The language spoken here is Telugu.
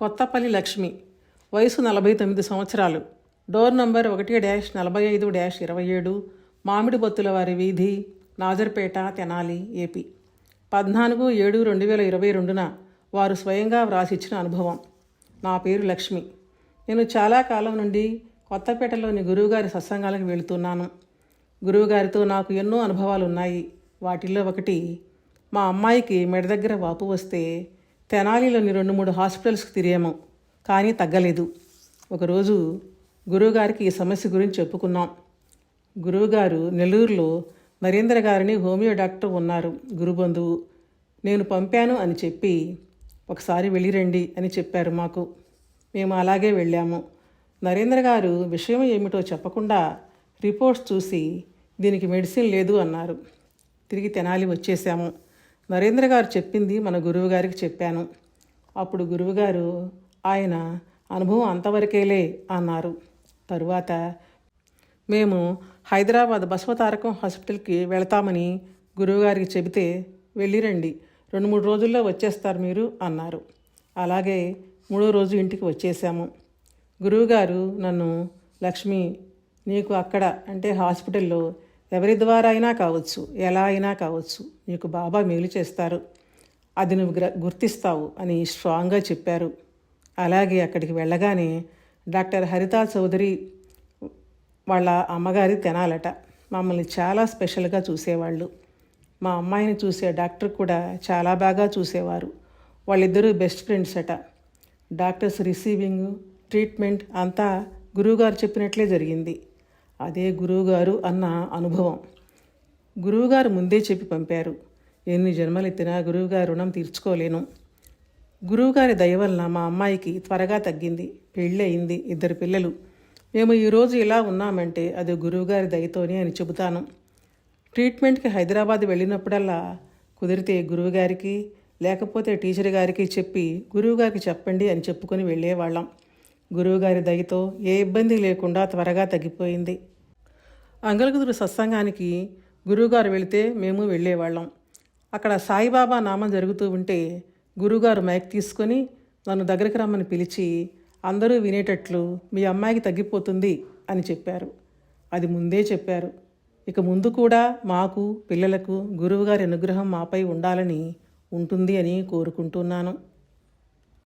కొత్తపల్లి లక్ష్మి వయసు నలభై తొమ్మిది సంవత్సరాలు. డోర్ నంబర్ ఒకటి డ్యాష్ నలభై ఐదు డ్యాష్ ఇరవై ఏడు మామిడి బొత్తుల వారి వీధి నాజర్పేట తెనాలి ఏపీ. పద్నాలుగు ఏడు రెండు వేల ఇరవై రెండున వారు స్వయంగా వ్రాసిచ్చిన అనుభవం. నా పేరు లక్ష్మి. నేను చాలా కాలం నుండి కొత్తపేటలోని గురువుగారి సత్సంగాలకు వెళుతున్నాను. గురువుగారితో నాకు ఎన్నో అనుభవాలు ఉన్నాయి వాటిల్లో ఒకటి మా అమ్మాయికి మెడ దగ్గర వాపు వస్తే తెనాలిలోని రెండు మూడు హాస్పిటల్స్కి తిరిగాము కానీ తగ్గలేదు. ఒకరోజు గురువుగారికి ఈ సమస్య గురించి చెప్పుకున్నాం. గురువుగారు నెల్లూరులో నరేంద్ర గారిని హోమియో డాక్టర్ ఉన్నారు గురుబంధువు. నేను పంపాను అని చెప్పి ఒకసారి వెళ్ళిరండి అని చెప్పారు మాకు. మేము అలాగే వెళ్ళాము. నరేంద్ర గారు విషయం ఏమిటో చెప్పకుండా రిపోర్ట్స్ చూసి దీనికి మెడిసిన్ లేదు అన్నారు. తిరిగి తెనాలి వచ్చేసాము. నరేంద్ర గారు చెప్పింది మన గురువు గారికి చెప్పాను. అప్పుడు గురువుగారు ఆయన అనుభవం అంతవరకేలే అన్నారు. తరువాత మేము హైదరాబాద్ బసవతారకం హాస్పిటల్కి వెళతామని గురువుగారికి చెబితే వెళ్ళిరండి రెండు మూడు రోజుల్లో వచ్చేస్తారు మీరు అన్నారు. అలాగే మూడో రోజు ఇంటికి వచ్చేసాము. గురువుగారు నన్ను లక్ష్మి నీకు అక్కడ అంటే హాస్పిటల్లో ఎవరి ద్వారా అయినా కావచ్చు ఎలా అయినా కావచ్చు నీకు బాబా మేలు చేస్తారు. అది నువ్వు గ్ర గుర్తిస్తావు అని స్ట్రాంగ్గా చెప్పారు. అలాగే అక్కడికి వెళ్ళగానే డాక్టర్ హరితా చౌదరి వాళ్ళ అమ్మగారి తెనాలట. మమ్మల్ని చాలా స్పెషల్గా చూసేవాళ్ళు. మా అమ్మాయిని చూసే డాక్టర్ కూడా చాలా బాగా చూసేవారు. వాళ్ళిద్దరూ బెస్ట్ ఫ్రెండ్స్ అట. డాక్టర్స్ రిసీవింగ్ ట్రీట్మెంట్ అంతా గురువుగారు చెప్పినట్లే జరిగింది. అదే గురువుగారు అన్న అనుభవం. గురువుగారు ముందే చెప్పి పంపారు. ఎన్ని జన్మలెత్తినా గురువుగారు రుణం తీర్చుకోలేను. గురువుగారి దయ వలన మా అమ్మాయికి త్వరగా తగ్గింది. పెళ్ళి అయింది ఇద్దరు పిల్లలు. మేము ఈరోజు ఇలా ఉన్నామంటే అది గురువుగారి దయతోనే అని చెబుతాను. ట్రీట్మెంట్కి హైదరాబాద్ వెళ్ళినప్పుడల్లా కుదిరితే గురువుగారికి లేకపోతే టీచర్ గారికి చెప్పి గురువుగారికి చెప్పండి అని చెప్పుకొని వెళ్ళేవాళ్ళం. గురువుగారి దయతో ఏ ఇబ్బంది లేకుండా త్వరగా తగ్గిపోయింది. అంగలగుదురు సత్సంగానికి గురువుగారు వెళితే మేము వెళ్ళేవాళ్ళం. అక్కడ సాయిబాబా నామం జరుగుతూ ఉంటే గురువుగారు మైక్ తీసుకొని నన్ను దగ్గరికి రమ్మని పిలిచి అందరూ వినేటట్లు మీ అమ్మాయికి తగ్గిపోతుంది అని చెప్పారు. అది ముందే చెప్పారు. ఇక ముందు కూడా మాకు పిల్లలకు గురువుగారి అనుగ్రహం మాపై ఉండాలని ఉంటుంది అని కోరుకుంటున్నాను.